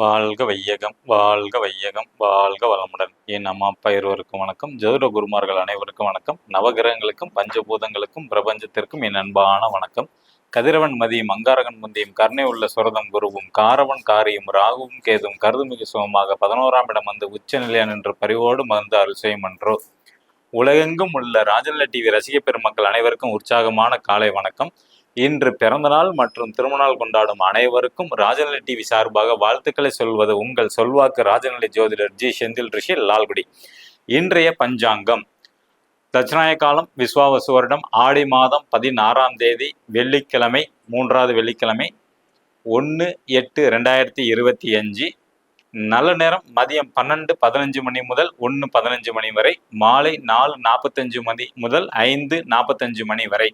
வாழ்க வையகம் வாழ்க வையகம் வாழ்க வளமுடன். என் அம்மா அப்பா இருவருக்கும் வணக்கம். ஜோதிட குருமார்கள் அனைவருக்கும் வணக்கம். நவகிரகங்களுக்கும் பஞ்சபூதங்களுக்கும் பிரபஞ்சத்திற்கும் என் அன்பான வணக்கம். கதிரவன் மதியும் அங்காரகன் முந்தியும் கருணை உள்ள சுரதம் குருவும் காரவன் காரியும் ராகுவும் கேதும் கருதுமிகு சுகமாக பதினோராம் இடம் வந்து உச்ச நிலையான் என்று பரிவோடு மருந்து அருள் செய்யும் என்றோ உலகெங்கும் உள்ள ராஜல்ல டிவி ரசிக பெருமக்கள் அனைவருக்கும் உற்சாகமான காலை வணக்கம். இன்று பிறந்தநாள் மற்றும் திருமணநாள் கொண்டாடும் அனைவருக்கும் ராஜநிலை டிவி சார்பாக வாழ்த்துக்களை சொல்வது உங்கள் சொல்வாக்கு ராஜநிலை ஜோதிடர் ஜி செந்தில் ரிஷி லால்குடி. இன்றைய பஞ்சாங்கம். தட்சிணாய காலம் விஸ்வாவசு வருடம். ஆடி மாதம் பதினாறாம் தேதி வெள்ளிக்கிழமை மூன்றாவது வெள்ளிக்கிழமை ஒன்று எட்டு ரெண்டாயிரத்தி இருபத்தி அஞ்சு. நல்ல நேரம் மதியம் பன்னெண்டு பதினஞ்சு மணி முதல் ஒன்று பதினஞ்சு மணி வரை. மாலை நாலு நாற்பத்தஞ்சு மணி முதல் ஐந்து நாற்பத்தஞ்சு மணி வரை.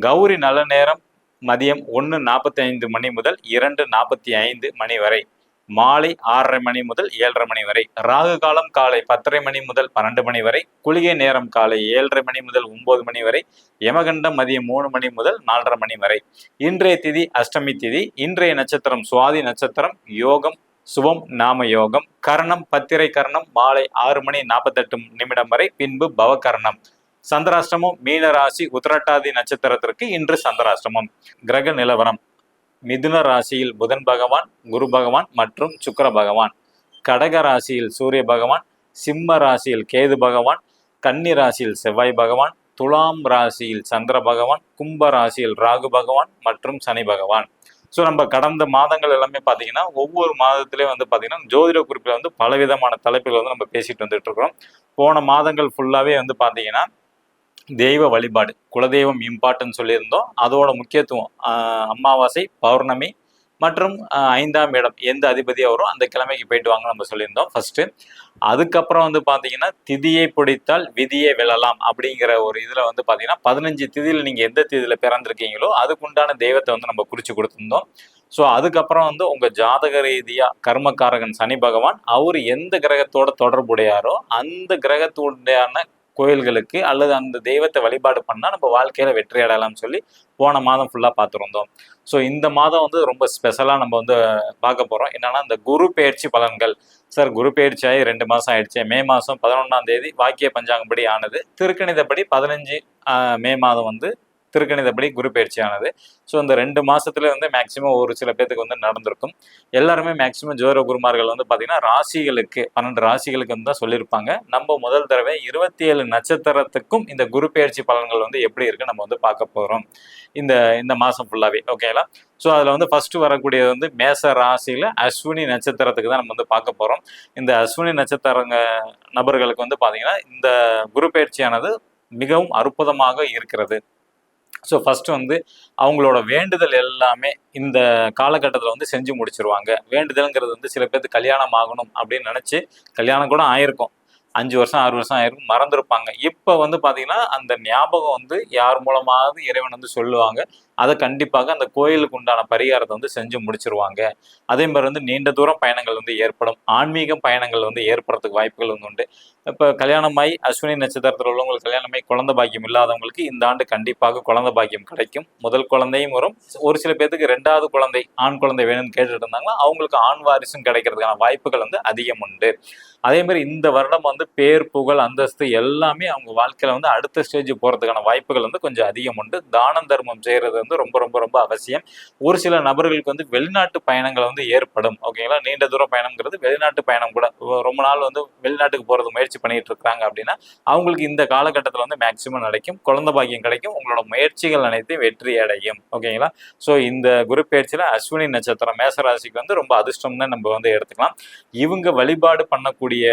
கௌரி நல்ல நேரம் மதியம் ஒன்று நாற்பத்தைந்து மணி முதல் இரண்டு நாற்பத்தி ஐந்து மணி வரை மாலை ஆறரை மணி முதல் ஏழரை மணி வரை ராகு காலம் காலை பத்தரை மணி முதல் பன்னெண்டு மணி வரை குளிகை நேரம் காலை ஏழரை மணி முதல் ஒன்பது மணி வரை யமகண்டம் மதியம் மூணு மணி முதல் நாலரை மணி வரை. இன்றைய திதி அஷ்டமி திதி இன்றைய நட்சத்திரம் சுவாதி நட்சத்திரம் யோகம் சுபம் நாம யோகம் கர்ணம் பத்திரை கர்ணம் மாலை ஆறு மணி நாற்பத்தெட்டு நிமிடம் வரை பின்பு பவகர்ணம் சந்திராஷ்டமம் மீன ராசி உத்திரட்டாதி நட்சத்திரத்திற்கு இன்று சந்திராஷ்டமம். கிரக நிலவரம். மிதுன ராசியில் புதன் பகவான் குரு பகவான் மற்றும் சுக்கர பகவான். கடக ராசியில் சூரிய பகவான் சிம்ம ராசியில் கேது பகவான் கன்னி ராசியில் செவ்வாய் பகவான் துலாம் ராசியில் சந்திர பகவான் கும்ப ராசியில் ராகு பகவான் மற்றும் சனி பகவான். ஸோ நம்ம கடந்த மாதங்கள் எல்லாமே பார்த்தீங்கன்னா ஒவ்வொரு மாதத்துலேயும் வந்து பார்த்தீங்கன்னா ஜோதிட குறிப்பில் வந்து பலவிதமான தலைப்புகள் வந்து நம்ம பேசிட்டு வந்துட்டு இருக்கிறோம். போன மாதங்கள் ஃபுல்லாகவே வந்து பார்த்தீங்கன்னா தெய்வ வழிபாடு குலதெய்வம் இம்பார்ட்டன் சொல்லியிருந்தோம். அதோட முக்கியத்துவம் அமாவாசை பௌர்ணமி மற்றும் ஐந்தாம் இடம் எந்த அதிபதியாக வரும் அந்த கிழமைக்கு போயிட்டு வாங்க நம்ம சொல்லியிருந்தோம் ஃபர்ஸ்ட் அதுக்கப்புறம் வந்து பார்த்தீங்கன்னா திதியை பிடித்தால் விதியை விழலாம் அப்படிங்கிற ஒரு இதில் வந்து பார்த்தீங்கன்னா பதினஞ்சு திதியில் நீங்கள் எந்த திதியில் பிறந்திருக்கீங்களோ அதுக்குண்டான தெய்வத்தை வந்து நம்ம குறித்து கொடுத்துருந்தோம். ஸோ அதுக்கப்புறம் வந்து உங்கள் ஜாதக ரீதியாக கர்மக்காரகன் சனி பகவான் அவர் எந்த கிரகத்தோட தொடர்புடையாரோ அந்த கிரகத்துடையான கோயில்களுக்கு அல்லது அந்த தெய்வத்தை வழிபாடு பண்ணால் நம்ம வாழ்க்கையில் வெற்றி அடையலாம்னு சொல்லி போன மாதம் ஃபுல்லாக பார்த்துருந்தோம். ஸோ இந்த மாதம் வந்து ரொம்ப ஸ்பெஷலாக நம்ம வந்து பார்க்க போகிறோம் என்னென்னா இந்த குரு பயிற்சி பலன்கள். சார் குரு பயிற்சி ஆகி ரெண்டு மாதம் ஆயிடுச்சு. மே மாதம் பதினொன்றாம் தேதி வாக்கிய பஞ்சாங்கப்படி ஆனது. திருக்கணிதப்படி பதினஞ்சு மே மாதம் வந்து திருக்கணிதப்படி குரு பயிற்சியானது. ஸோ இந்த ரெண்டு மாசத்துல வந்து மேக்சிமம் ஒரு சில பேத்துக்கு வந்து நடந்திருக்கும். எல்லாருமே மேக்சிமம் ஜோர குருமார்கள் வந்து பார்த்தீங்கன்னா ராசிகளுக்கு பன்னெண்டு ராசிகளுக்கு வந்து தான் சொல்லியிருப்பாங்க. நம்ம முதல் தடவை இருபத்தி ஏழு நட்சத்திரத்துக்கும் இந்த குரு பயிற்சி பலன்கள் வந்து எப்படி இருக்கு நம்ம வந்து பார்க்க போகிறோம் இந்த இந்த மாதம் ஃபுல்லாகவே ஓகேங்களா ஸோ அதில் வந்து ஃபஸ்ட்டு வரக்கூடியது வந்து மேச ராசியில் அஸ்வினி நட்சத்திரத்துக்கு தான் நம்ம வந்து பார்க்க போகிறோம் இந்த அஸ்வினி நட்சத்திரங்க நபர்களுக்கு வந்து பார்த்திங்கன்னா இந்த குரு பயிற்சியானது மிகவும் அற்புதமாக இருக்கிறது. ஸோ ஃபர்ஸ்ட் வந்து அவங்களோட வேண்டுதல் எல்லாமே இந்த காலகட்டத்தில் வந்து செஞ்சு முடிச்சிருவாங்க. வேண்டுதல்ங்கிறது வந்து சில பேர்த்து கல்யாணம் ஆகணும் அப்படின்னு நினச்சி கல்யாணம் கூட ஆயிருக்கும். அஞ்சு வருஷம் ஆறு வருஷம் ஆயிருக்கும் மறந்துருப்பாங்க. இப்போ வந்து பார்த்தீங்கன்னா அந்த ஞாபகம் வந்து யார் மூலமாவது இறைவன் வந்து சொல்லுவாங்க. அதை கண்டிப்பாக அந்த கோயிலுக்கு உண்டான பரிகாரத்தை வந்து செஞ்சு முடிச்சிருவாங்க. அதே மாதிரி வந்து நீண்ட தூரம் பயணங்கள் வந்து ஏற்படும். ஆன்மீக பயணங்கள் வந்து ஏற்படுறதுக்கு வாய்ப்புகள் வந்து உண்டு. இப்போ கல்யாணமாய் அஸ்வினி நட்சத்திரத்தில் உள்ளவங்களுக்கு கல்யாணமாய் குழந்தை பாக்கியம் இல்லாதவங்களுக்கு இந்த ஆண்டு கண்டிப்பாக குழந்தை பாக்கியம் கிடைக்கும். முதல் குழந்தையும் வரும். ஒரு சில பேர்த்துக்கு ரெண்டாவது குழந்தை ஆண் குழந்தை வேணும்னு கேட்டுட்டு இருந்தாங்கன்னா அவங்களுக்கு ஆண் வாரிசும் கிடைக்கிறதுக்கான வாய்ப்புகள் வந்து அதிகம் உண்டு. அதே மாதிரி இந்த வருடம் வந்து பேர் புகழ் அந்தஸ்து எல்லாமே அவங்க வாழ்க்கையில வந்து அடுத்த ஸ்டேஜ் போறதுக்கான வாய்ப்புகள் வந்து கொஞ்சம் அதிகம் உண்டு. தானம் தர்மம் செய்யறது வந்து ரொம்ப ரொம்ப ரொம்ப அவசியம். ஒரு சில நபர்களுக்கு வந்து வெளிநாட்டு பயணங்கள் வந்து ஏற்படும். ஓகேங்களா நீண்ட தூர பயணம்ங்கிறது வெளிநாட்டு பயணம் கூட. ரொம்ப நாள் வந்து வெளிநாட்டுக்கு போறது முயற்சி பண்ணிட்டு இருக்காங்க அப்படின்னா அவங்களுக்கு இந்த காலகட்டத்தில் வந்து மேக்சிமம் கிடைக்கும். குழந்தை பாக்கியம் கிடைக்கும். உங்களோட முயற்சிகள் அனைத்தையும் வெற்றி அடையும். ஓகேங்களா ஸோ இந்த குரு பயிற்சியில் அஸ்வினி நட்சத்திரம் மேசராசிக்கு வந்து ரொம்ப அதிர்ஷ்டம்னு நம்ம வந்து எடுத்துக்கலாம். இவங்க வழிபாடு பண்ணக்கூடிய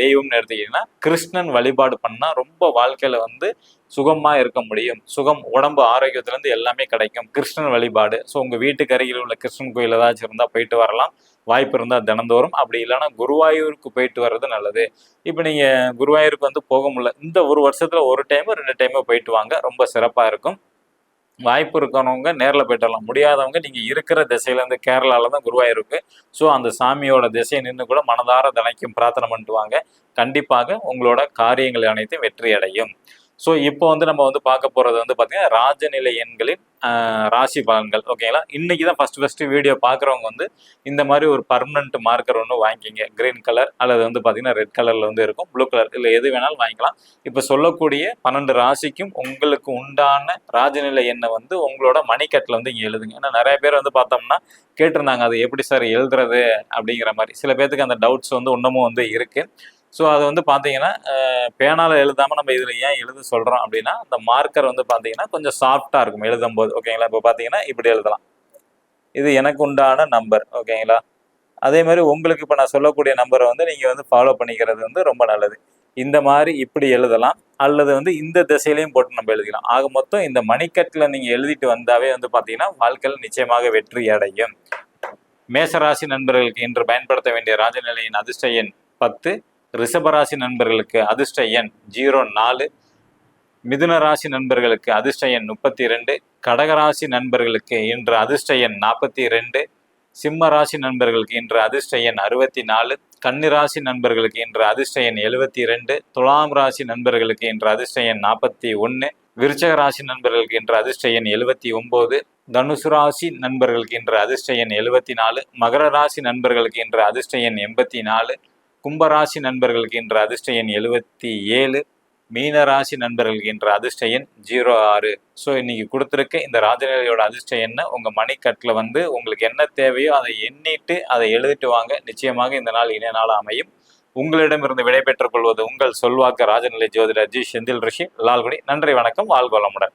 தெய்வம்னு எடுத்துக்கிட்டீங்கன்னா கிருஷ்ணன் வழிபாடு பண்ணால் ரொம்ப வாழ்க்கையில வந்து சுகமா இருக்க முடியும். சுகம் உடம்பு ஆரோக்கியத்துல இருந்து எல்லாமே கிடைக்கும். கிருஷ்ணன் வழிபாடு. ஸோ உங்க வீட்டுக்கு அருகில் உள்ள கிருஷ்ணன் கோயில் ஏதாச்சும் இருந்தா போயிட்டு வரலாம். வாய்ப்பு இருந்தா தினந்தோறும். அப்படி இல்லைன்னா குருவாயூருக்கு போயிட்டு வர்றது நல்லது. இப்போ நீங்க குருவாயூருக்கு வந்து போக முடியல. இந்த ஒரு வருஷத்துல ஒரு டைம் ரெண்டு டைமு போயிட்டு வாங்க. ரொம்ப சிறப்பா இருக்கும். வாய்ப்பு இருக்கிறவங்க நேரில் போயிட்டு வரலாம். முடியாதவங்க நீங்கள் இருக்கிற திசையிலேருந்து கேரளாவில் தான் குருவாயிருக்கு. ஸோ அந்த சாமியோட திசையை நின்று கூட மனதார தினைக்கும் பிரார்த்தனை பண்ணிட்டு வாங்க. கண்டிப்பாக உங்களோட காரியங்கள் அனைத்தும் வெற்றி அடையும் ஸோ இப்போ வந்து நம்ம வந்து பார்க்க போகிறது வந்து பார்த்திங்கன்னா ராஜநிலை எண்களின் ராசி பலன்கள். ஓகேங்களா இன்னைக்கு தான் ஃபஸ்ட்டு ஃபஸ்ட்டு வீடியோ பார்க்குறவங்க வந்து இந்த மாதிரி ஒரு பர்மனெண்ட் மார்க்கர் ஒன்று வாங்கிக்கிங்க. கிரீன் கலர் அல்லது வந்து பார்த்திங்கன்னா ரெட் கலரில் வந்து இருக்கும். ப்ளூ கலர் இல்லை எது வேணாலும் வாங்கிக்கலாம். இப்போ சொல்லக்கூடிய பன்னெண்டு ராசிக்கும் உங்களுக்கு உண்டான ராஜநிலை எண்ணை வந்து உங்களோட மணிக்கட்டில் வந்து இங்கே எழுதுங்க. ஏன்னா நிறைய பேர் வந்து பார்த்தோம்னா கேட்டிருந்தாங்க அது எப்படி சார் எழுதுறது? அப்படிங்கிற மாதிரி. சில பேர்த்துக்கு அந்த டவுட்ஸ் வந்து இன்னமும் வந்து இருக்குது ஸோ அதை வந்து பார்த்தீங்கன்னா பேனால் எழுதாமல் எழுதாம நம்ம இதில் ஏன் எழுத சொல்கிறோம் அப்படின்னா அந்த மார்க்கர் வந்து பார்த்தீங்கன்னா கொஞ்சம் சாஃப்டாக இருக்கும் எழுதும் போது ஓகேங்களா இப்போ பார்த்தீங்கன்னா இப்படி எழுதலாம். இது எனக்கு உண்டான நம்பர் ஓகேங்களா அதே மாதிரி உங்களுக்கு இப்போ நான் சொல்லக்கூடிய நம்பரை வந்து நீங்கள் வந்து ஃபாலோ பண்ணிக்கிறது வந்து ரொம்ப நல்லது. இந்த மாதிரி இப்படி எழுதலாம். அல்லது வந்து இந்த திசையிலையும் போட்டு நம்ம எழுதிக்கலாம். ஆக மொத்தம் இந்த மணிக்கட்டில் நீங்கள் எழுதிட்டு வந்தாவே வந்து பார்த்தீங்கன்னா வாழ்க்கையில் நிச்சயமாக வெற்றி அடையும். மேசராசி நண்பர்களுக்கு இன்று பயன்படுத்த வேண்டிய ராஜநிலையின் அதிர்ஷ்ட எண் பத்து. ரிஷபராசி நண்பர்களுக்கு அதிர்ஷ்ட எண் ஜீரோ நாலு. மிதுன ராசி நண்பர்களுக்கு அதிர்ஷ்ட எண் முப்பத்தி ரெண்டு கடகராசி நண்பர்களுக்கு இன்று அதிர்ஷ்ட எண் நாற்பத்தி ரெண்டு சிம்ம ராசி நண்பர்களுக்கு இன்று அதிர்ஷ்ட எண் அறுபத்தி நாலு கன்னிராசி நண்பர்களுக்கு இன்று அதிர்ஷ்ட எண் எழுபத்தி ரெண்டு துலாம் ராசி நண்பர்களுக்கு இன்று அதிர்ஷ்ட எண் நாற்பத்தி ஒன்று விருச்சக ராசி நண்பர்களுக்கு இன்று அதிர்ஷ்ட எண் எழுபத்தி ஒம்பது தனுசு ராசி நண்பர்களுக்கு இன்று அதிர்ஷ்ட எண் எழுபத்தி நாலு மகர ராசி நண்பர்களுக்கு இன்று அதிர்ஷ்ட எண் எண்பத்தி நாலு கும்பராசி நண்பர்களுக்கு இன்று அதிர்ஷ்ட எண் எழுபத்தி ஏழு மீனராசி நண்பர்களுக்கு இன்று அதிர்ஷ்ட எண் ஜீரோ ஆறு. ஸோ இன்னைக்கு கொடுத்துருக்க இந்த ராஜநிலையோட அதிர்ஷ்ட எண்ணை உங்கள் மணிக்கட்டில் வந்து உங்களுக்கு என்ன தேவையோ அதை எண்ணிட்டு அதை எழுதிட்டு வாங்க. நிச்சயமாக இந்த நாள் இணைய நாள் அமையும். உங்களிடமிருந்து விடைபெற்றுக் கொள்வது உங்கள் சொல்வாக்கு ராஜநிலை ஜோதிடர் ஜி செந்தில் ரிஷி. லால்குடி நன்றி வணக்கம் வாழ்கோலமுடன்